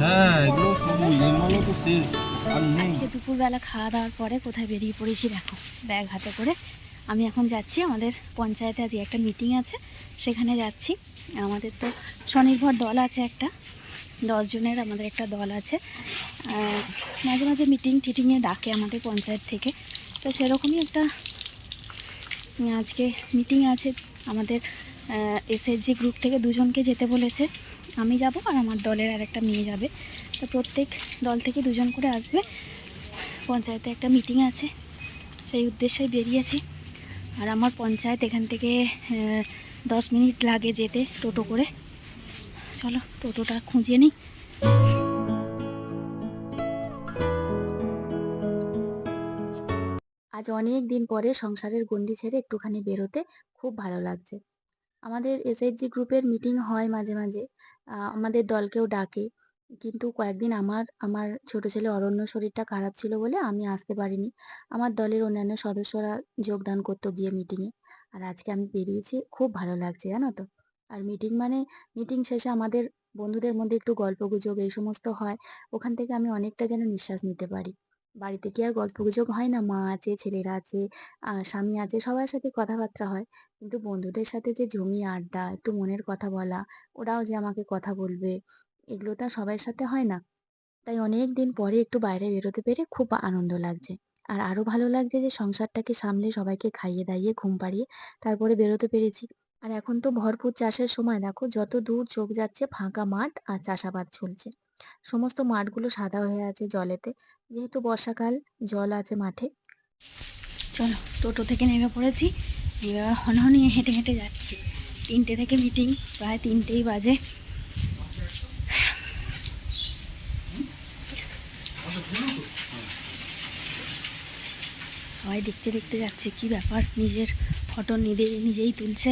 নেই। আজকে দুপুরবেলা খাওয়া দাওয়ার পরে কোথায় বেরিয়ে পড়েছি দেখো, ব্যাগ হাতে করে। আমি এখন যাচ্ছি, আমাদের পঞ্চায়েতে আজকে একটা মিটিং আছে, সেখানে যাচ্ছি। আমাদের তো স্বনির্ভর দল আছে একটা জনের আমাদের একটা দল আছে। মাঝে মাঝে মিটিং টিটিংয়ে ডাকে আমাদের পঞ্চায়েত থেকে। তো সেরকমই একটা, আজকে মিটিং আছে। আমাদের এসএসজি গ্রুপ থেকে দুজনকে যেতে বলেছে। আমি যাব আর আমার দলের আর একটা মেয়ে যাবে। তো প্রত্যেক দল থেকে দুজন করে আসবে। পঞ্চায়েতে একটা মিটিং আছে। সেই উদ্দেশ্যে বেরিয়েছি। আর আমার পঞ্চায়েত এখান থেকে দশ মিনিট লাগে যেতে টোটো করে। চলো, টোটোটা খুঁজে নিই। আজ অনেক দিন পরে সংসারের গণ্ডি ছেড়ে একটুখানি বেরোতে খুব ভালো লাগছে। আমাদের এসএইচজি গ্রুপের মিটিং হয় মাঝে মাঝে। আমাদের দলকেও ডাকে। কিন্তু কয়েকদিন আমার আমার ছোট ছেলে অরণ্য শরীরটা খারাপ ছিল বলে আমি আসতে পারিনি। আমার দলের অন্যান্য সদস্যরা যোগদান করতো গিয়ে মিটিংয়ে আর আজকে আমি বেরিয়েছি, খুব ভালো লাগছে জানো তো। আর মিটিং মানে মিটিং শেষে আমাদের বন্ধুদের মধ্যে একটু গল্পগুজব এই সমস্ত হয়। ওখান থেকে আমি অনেকটা যেন নিঃশ্বাস নিতে পারি। বাড়িতে কি আর গল্পগুজব হয় না? মা আছে, ছেলেরা আছে স্বামী আছে, সবার সাথে কথাবার্তা হয়। কিন্তু বন্ধুদের সাথে যে জমি আড্ডা, একটু মনের কথা বলা, ওরাও যে আমাকে কথা বলবে, এগুলো তো সবার সাথে হয় না। তাই অনেক দিন পরে একটু বাইরে বেরোতে পেরে খুব আনন্দ লাগছে। আর আরও ভালো লাগছে যে সংসারটাকে সামলে সবাইকে খাইয়ে দাইয়ে, ঘুম পাড়িয়ে তারপরে বেরোতে পেরেছি। আর এখন তো ভরপুর চাষের সময়, দেখো যত দূর চোখ যাচ্ছে ফাঁকা মাঠ আর চাষাবাদ চলছে। সমস্ত মাঠগুলো সাদা হয়ে আছে জলেতে। যেহেতু বর্ষাকাল, জল আছে মাঠে। চলো, টোটো থেকে নেমে পড়েছি। এবার হনহনিয়ে হেঁটে হেঁটে যাচ্ছি। তিনটে থেকে মিটিং প্রায় তিনটেই বাজে। সবাই দেখতে দেখতে যাচ্ছে, কি ব্যাপার? নিজের ফটো নিজে নিজেই তুলছে।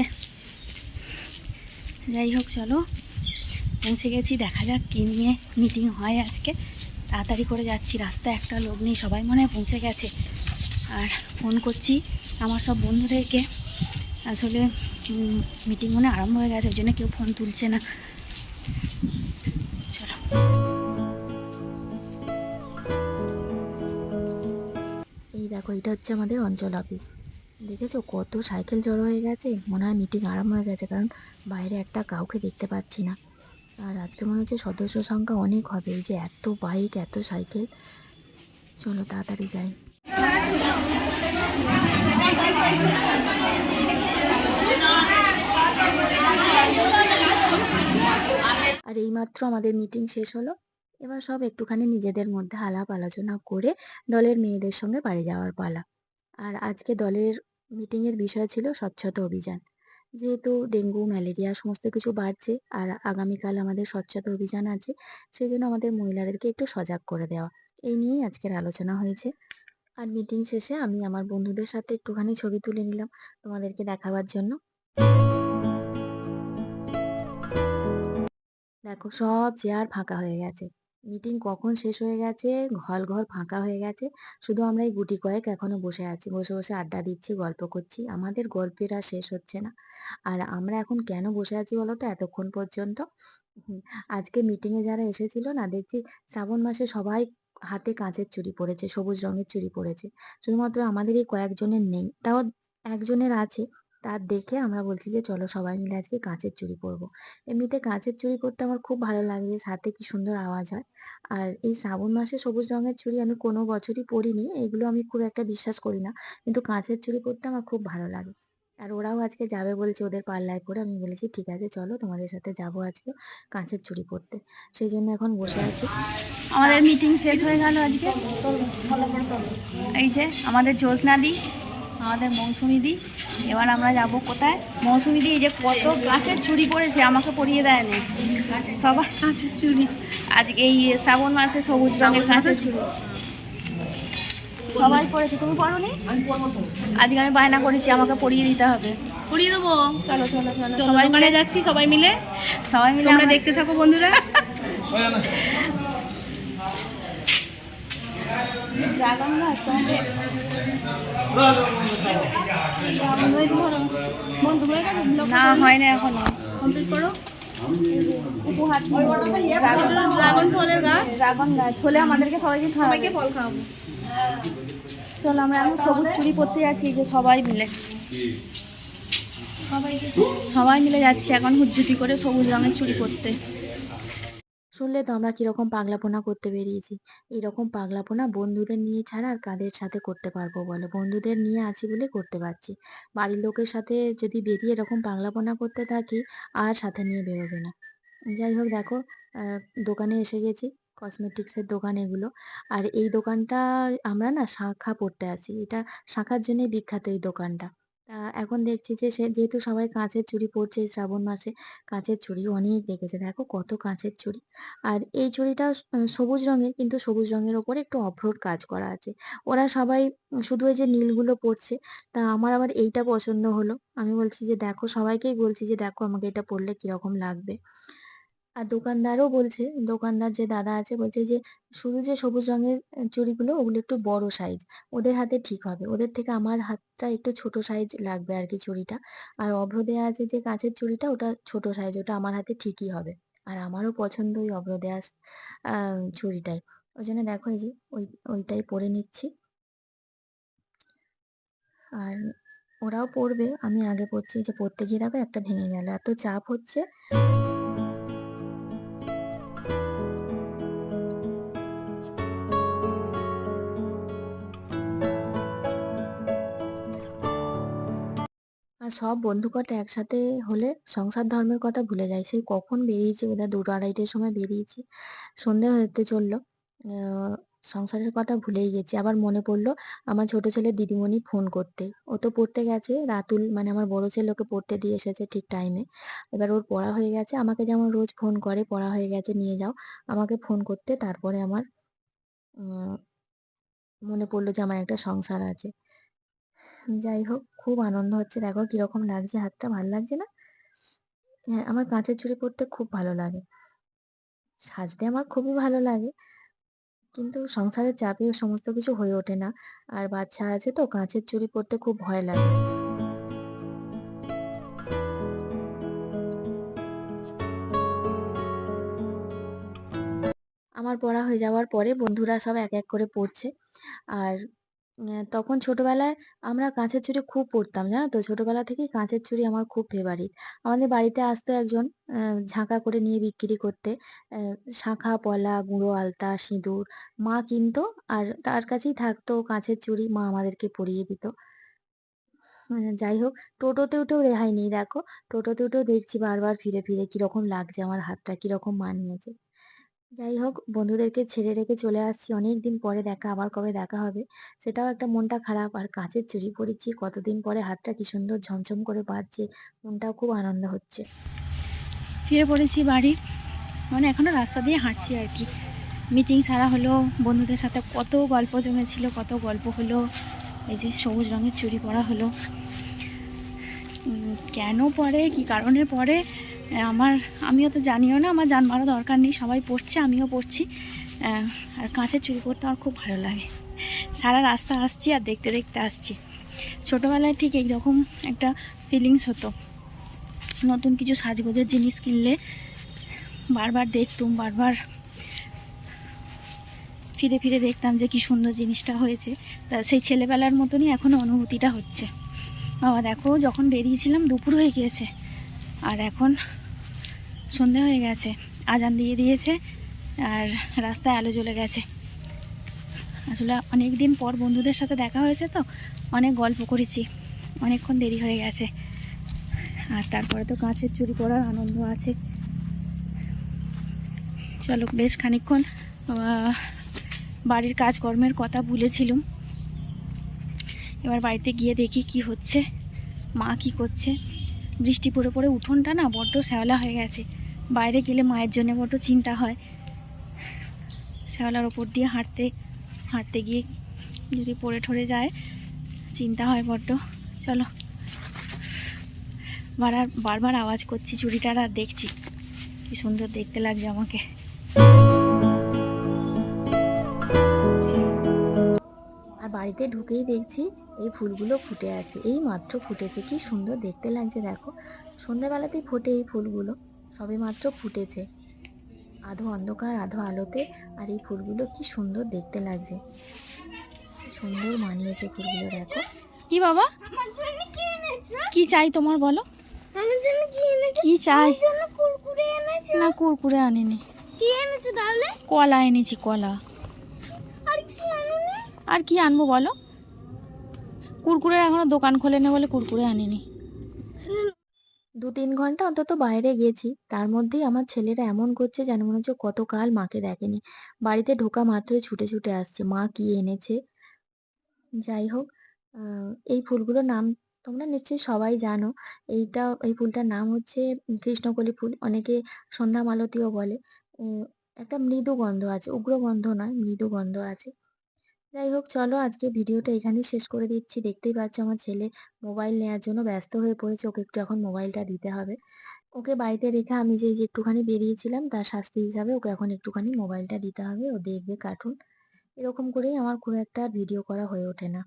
যাই হোক, চলো। পৌঁছে গেছি, দেখা যাক কী নিয়ে মিটিং হয় আজকে। তাড়াতাড়ি করে যাচ্ছি, রাস্তায় একটা লোক নেই, সবাই মনে হয় পৌঁছে গেছে। আর ফোন করছি আমার সব বন্ধুদেরকে। আসলে মিটিং মনে আরম্ভ হয়ে গেছে, ওই জন্য কেউ ফোন তুলছে না। চলো। এই দেখো, এটা হচ্ছে আমাদের অঞ্চল অফিস দেখেছ কত সাইকেল জড়ো হয়ে গেছে? মনে হয় মিটিং আরম্ভ হয়ে গেছে, কারণ বাইরে একটা কাউকে দেখতে পাচ্ছি না। আর আজকে মনে হচ্ছে সদস্য সংখ্যা অনেক হবে। এই যে এত বাইক এত সাইকেল চলো তাড়াতাড়ি যাই। আর এইমাত্র আমাদের মিটিং শেষ হলো। এবার সব একটুখানি নিজেদের মধ্যে আলাপ আলোচনা করে দলের মেয়েদের সঙ্গে বাড়ি যাওয়ার পালা। আর আজকে দলের মিটিংয়ের বিষয় ছিল স্বচ্ছতা অভিযান। যেহেতু ডেঙ্গু, ম্যালেরিয়া সমস্ত কিছু বাড়ছে আর আগামীকাল আমাদের স্বচ্ছতা অভিযান আছে সেই জন্য আমাদের মহিলাদেরকে একটু সজাগ করে দেওয়া। এই নিয়েই আজকের আলোচনা হয়েছে। আর মিটিং শেষে আমি আমার বন্ধুদের সাথে একটুখানি ছবি তুলে নিলাম তোমাদেরকে দেখাবার জন্য। দেখো সব চেয়ার ফাঁকা হয়ে গেছে। মিটিং কখন শেষ হয়ে গেছে? হল ঘর ফাঁকা হয়ে গেছে। শুধু আমরা এই গুটি কয়েক এখনও বসে আছি। বসে বসে আড্ডা দিচ্ছি, গল্প করছি। আমাদের গল্পের আর শেষ হচ্ছে না। আর আমরা এখন কেন বসে আছি বলো তো এতক্ষণ পর্যন্ত? আজকে মিটিংয়ে যারা এসেছিল না, দেখছি শ্রাবণ মাসে সবাই হাতে কাঁচের চুড়ি পরেছে, সবুজ রঙের চুড়ি পরেছে। শুধুমাত্র আমাদের এই কয়েকজনের নেই, তাও একজনের আছে। তার দেখে আমরা বলছি যে, চলো সবাই মিলে আজকে কাঁচের চুড়ি পরবো এমনিতে কাঁচের চুড়ি পরতে আমার খুব ভালো লাগে সাথে কি সুন্দর আওয়াজ হয়। আর এই শ্রাবণ মাসে সবুজ রঙের চুড়ি আমি কোনো বছরই পরিনি, এগুলো আমি খুব একটা বিশ্বাস করি না। কিন্তু কাঁচের চুড়ি পরতে আমার খুব ভালো লাগে। আর ওরাও আজকে যাবে বলছে ওদের পাল্লায় পরে আমি বলেছি, ঠিক আছে, চলো তোমাদের সাথে যাব আজকে কাঁচের চুড়ি পরতে সেই জন্য এখন বসে আছি। আমাদের মিটিং শেষ হয়ে গেল আজকে। এই যে, আমাদের জ্যোৎস্না দি। আমাদের মৌসুমি দি এবার আমরা যাব কোথায়? মৌসুমি দি এই যে কত গাছের চুরি পড়েছে আমাকে পরিয়ে দেয়নি। সবার গাছের চুরি আজকে এই শ্রাবণ মাসে সবুজ রঙের গাছের চুড়ি। সবাই পড়েছে তুমি পড়োনি আজকে আমি বায়না করেছি আমাকে পরিয়ে দিতে হবে। পরিয়ে দেবো। চলো চলো চলো চলো, সবাই মিলে যাচ্ছি সবাই মিলে। সবাই মিলে আমরা- দেখতে থাকো বন্ধুরা। তোমাদের না হয় না এখনও। কমপ্লিট করো। উপহার ড্রাগন ফলের গাছ। ড্রাগন গাছ। হলে আমাদেরকে সবাইকে সবাইকে ফল খাওয়াবো। চলো আমরা এখন সবুজ চুরি পরতে যাচ্ছি যে সবাই মিলে। সবাই মিলে যাচ্ছি এখন হুজ্জুতি করে সবুজ রঙের চুড়ি পরতে শুনলে তো আমরা কীরকম পাগলাপোনা করতে বেরিয়েছি। এইরকম পাগলাপোনা বন্ধুদের নিয়ে ছাড়া আর কাদের সাথে করতে পারব বলো? বন্ধুদের নিয়ে আছি বলে করতে পারছি। বাড়ির লোকের সাথে যদি বেরিয়ে এরকম পাগলাপোনা করতে থাকি, আর সাথে নিয়ে বেরোবে না। যাই হোক দেখো দোকানে এসে গেছি কসমেটিক্সের দোকান এগুলো। আর এই দোকানটা আমরা না শাঁখা পড়তে আসি এটা শাঁখার জন্যই বিখ্যাত এই দোকানটা। এখন দেখছি যে, সে যেহেতু সবাই কাঁচের চুড়ি পরছে এই শ্রাবণ মাসে, কাঁচের চুড়ি অনেক দেখেছে। দেখো কত কাঁচের চুড়ি। আর এই চুড়িটাও সবুজ রঙের, কিন্তু সবুজ রঙের ওপরে একটু অভ্রর কাজ করা আছে। ওরা সবাই শুধু ওই যে নীলগুলো পরছে, তা আমার আবার এইটা পছন্দ হলো। আমি বলছি যে, দেখো সবাইকেই বলছি যে, দেখো আমাকে এটা পরলে কীরকম লাগবে? আর দোকানদারও বলছে দোকানদার যে দাদা আছে বলছে যে শুধু যে সবুজ রঙের চুড়িগুলো ওগুলো একটু বড় সাইজ ওদের হাতে ঠিক হবে। ওদের থেকে আমার হাতটা একটু ছোট সাইজ লাগবে আর কি চুড়িটা। আর অভ্র দেওয়া আছে যে কাঁচের চুড়িটা ওটা ছোট সাইজ ওটা আমার হাতে ঠিকই হবে। আর আমারও পছন্দ ওই অভ্র আহ, চুড়িটাই। ওই জন্য দেখো এই যে ওই ওইটাই পরে নিচ্ছি। আর ওরাও পরবে আমি আগে পরছি যে পরতে গিয়ে দেখো একটা ভেঙে গেল এত চাপ হচ্ছে। আর সব বন্ধু কটা একসাথে হলে সংসার ধর্মের কথা ভুলে যায় সেই কখন বেরিয়েছি বোধহয় দুটো আড়াইটের সময় বেরিয়েছি। সন্ধে হতে চলল। সংসারের কথা ভুলেই গেছি। আবার মনে পড়ল আমার ছোট ছেলে দিদিমণি ফোন করতে। ও তো পড়তে গেছে, রাতুল মানে আমার বড় ছেলে ওকে পড়তে দিয়ে এসেছে ঠিক টাইমে এবার ওর পড়া হয়ে গেছে। আমাকে যেমন রোজ ফোন করে, পড়া হয়ে গেছে, নিয়ে যাও। আমাকে ফোন করতে, তারপরে আমার মনে পড়ল যে আমার একটা সংসার আছে। যাই হোক খুব আনন্দ হচ্ছে। দেখো কীরকম লাগছে, হাতটা ভালো লাগছে না? হ্যাঁ আমার কাঁচের চুড়ি পরতে খুব ভালো লাগে। সাজতে আমার খুবই ভালো লাগে। কিন্তু সংসারের চাপে সমস্ত কিছু হয়ে ওঠে না। আর বাচ্চা আছে তো, কাঁচের চুড়ি পরতে খুব ভয় লাগে। আমার পড়া হয়ে যাওয়ার পরে বন্ধুরা সব এক এক করে পড়ছে। আর তখন ছোটবেলায় আমরা কাঁচের চুড়ি খুব পরতাম জানো তো? ছোটবেলা থেকেই কাঁচের চুড়ি আমার খুব ফেভারিট আমাদের বাড়িতে আসতো একজন ঝাঁকা করে নিয়ে বিক্রি করতে। শাঁখা পলা গুঁড়ো আলতা সিঁদুর মা কিনতো আর তার কাছেই থাকতো কাঁচের চুড়ি মা আমাদেরকে পরিয়ে দিত। আহ, যাই হোক টোটোতে উঠেও রেহাই নেই দেখো। টোটোতে উঠেও দেখছি বারবার ফিরে ফিরে কীরকম লাগছে আমার হাতটা কীরকম মানিয়েছে। যাই হোক, বন্ধুদেরকে ছেড়ে রেখে চলে আসছি। অনেক দিন পরে দেখা, আবার কবে দেখা হবে? সেটাও একটা মনটা খারাপ। আর কাঁচের চুড়ি পরেছি কতদিন পরে হাতটা কি সুন্দর ঝমঝম করে বাজছে মনটাও খুব আনন্দ হচ্ছে। ফিরে পড়েছি বাড়ি। মানে এখনও রাস্তা দিয়ে হাঁটছি আর কি। মিটিং সারা হলো, বন্ধুদের সাথে কত গল্প জমেছিল, কত গল্প হলো, এই যে সবুজ রঙের চুড়ি পরা হলো। কেন পরে, কি কারণে পরে? আমার, আমিও তো জানিও না, আমার জানবারও দরকার নেই, সবাই পড়ছে, আমিও পড়ছি। আর কাঁচের চুড়ি পরতে আমার খুব ভালো লাগে। সারা রাস্তা আসছি আর দেখতে দেখতে আসছি। ছোটোবেলায় ঠিক এইরকম একটা ফিলিংস হতো। নতুন কিছু সাজগোজের জিনিস কিনলে বারবার দেখতুম, বারবার ফিরে ফিরে দেখতাম যে কি সুন্দর জিনিসটা হয়েছে। তা সেই ছেলেবেলার মতনই এখনও অনুভূতিটা হচ্ছে। বাবা, দেখো, যখন বেরিয়েছিলাম দুপুর হয়ে গিয়েছে। আর এখন সন্ধে হয়ে গেছে। আজান দিয়ে দিয়েছে আর রাস্তায় আলো জ্বলে গেছে। আসলে অনেক দিন পর বন্ধুদের সাথে দেখা হয়েছে তো অনেক গল্প করেছি। অনেকক্ষণ দেরি হয়ে গেছে। আর তারপরে তো কাঁচের চুরি করার আনন্দ আছে। চলো বেশ খানিকক্ষণ আহ, বাড়ির কাজকর্মের কথা ভুলেছিলুম। এবার বাড়িতে গিয়ে দেখি কি হচ্ছে মা কি করছে। বৃষ্টি পড়ে পড়ে উঠোনটা না বড্ড শ্যাওলা হয়ে গেছে। বাইরে গেলে মায়ের জন্য বড্ড চিন্তা হয়। শ্যাওলার ওপর দিয়ে হাঁটতে হাঁটতে গিয়ে যদি পড়ে ঠরে যায়, চিন্তা হয় বড্ড। চলো বারবার বারবার আওয়াজ করছি চুড়িটার আর দেখছি। কি সুন্দর দেখতে লাগছে আমাকে। আর বাড়িতে ঢুকেই দেখছি এই ফুলগুলো ফুটে আছে, এই মাত্র ফুটেছে, কি সুন্দর দেখতে লাগছে, দেখো। সন্ধ্যাবেলাতেই ফোটে এই ফুলগুলো। সবেমাত্র ফুটেছে। আধো অন্ধকার, আধো আলোতে, আর এই ফুলগুলো কি সুন্দর দেখতে লাগছে। সুন্দর মানিয়েছে ফুলগুলো, দেখো। কি বাবা? কি চাই তোমার বলো? কি চাই? না, কুরকুরে আনিনি। কলা এনেছি, কলা। আর কি আনব বলো? কুরকুরে এখনও দোকান খোলেনি বলে কুরকুরে আনিনি। দু তিন ঘণ্টা অন্তত বাইরে গেছি। তার মধ্যেই আমার ছেলেরা এমন করছে যেন মনে হচ্ছে কতকাল মাকে দেখেনি। বাড়িতে ঢোকা মাত্রই ছুটে ছুটে আসছে। মা কি এনেছে? যাই হোক এই ফুলগুলোর নাম তোমরা নিশ্চয়ই সবাই জানো। এইটা, এই ফুলটার নাম হচ্ছে কৃষ্ণকলি ফুল। অনেকে সন্ধ্যা মালতীও বলে একটা মৃদু গন্ধ আছে। উগ্র গন্ধ নয়, মৃদু গন্ধ আছে। যাই হোক, চলো আজকে ভিডিওটা এখানেই শেষ করে দিচ্ছি। দেখতেই পাচ্ছ আমার ছেলে মোবাইল নেওয়ার জন্য ব্যস্ত হয়ে পড়েছে, ওকে একটু এখন মোবাইলটা দিতে হবে। ওকে বাড়িতে রেখে আমি যে একটুখানি বেরিয়েছিলাম, তার শাস্তি হিসাবে ওকে এখন একটুখানি মোবাইলটা দিতে হবে। ও দেখবে কার্টুন এরকম করেই আমার খুব একটা ভিডিও করা হয়ে ওঠে না।